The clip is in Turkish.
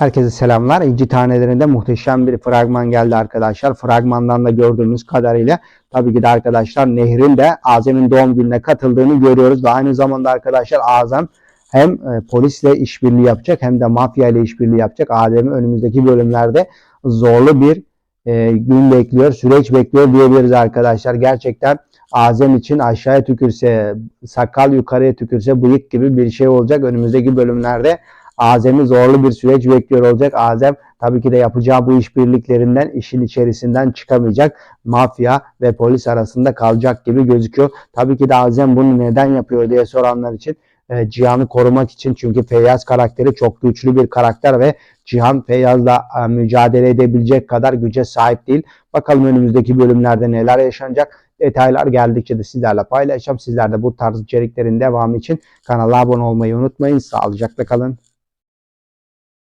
Herkese selamlar. İnci tanelerinde muhteşem bir fragman geldi arkadaşlar. Fragmandan da gördüğümüz kadarıyla tabii ki de arkadaşlar Nehir'in de Azem'in doğum gününe katıldığını görüyoruz. Ve aynı zamanda arkadaşlar Azem hem e, polisle işbirliği yapacak hem de mafya ile işbirliği yapacak. Azem'i önümüzdeki bölümlerde zorlu bir e, gün bekliyor, süreç bekliyor diyebiliriz arkadaşlar. Gerçekten Azem için aşağıya tükürse, sakal yukarıya tükürse bıyık gibi bir şey olacak önümüzdeki bölümlerde. Azem'i zorlu bir süreç bekliyor olacak. Azem tabii ki de yapacağı bu işbirliklerinden işin içerisinden çıkamayacak. Mafya ve polis arasında kalacak gibi gözüküyor. Tabii ki de Azem bunu neden yapıyor diye soranlar için e, Cihan'ı korumak için çünkü Feyyaz karakteri çok güçlü bir karakter ve Cihan Feyyaz'la e, mücadele edebilecek kadar güce sahip değil. Bakalım önümüzdeki bölümlerde neler yaşanacak. Detaylar geldikçe de sizlerle paylaşacağım. Sizler de bu tarz içeriklerin devamı için kanala abone olmayı unutmayın. Sağlıcakla kalın.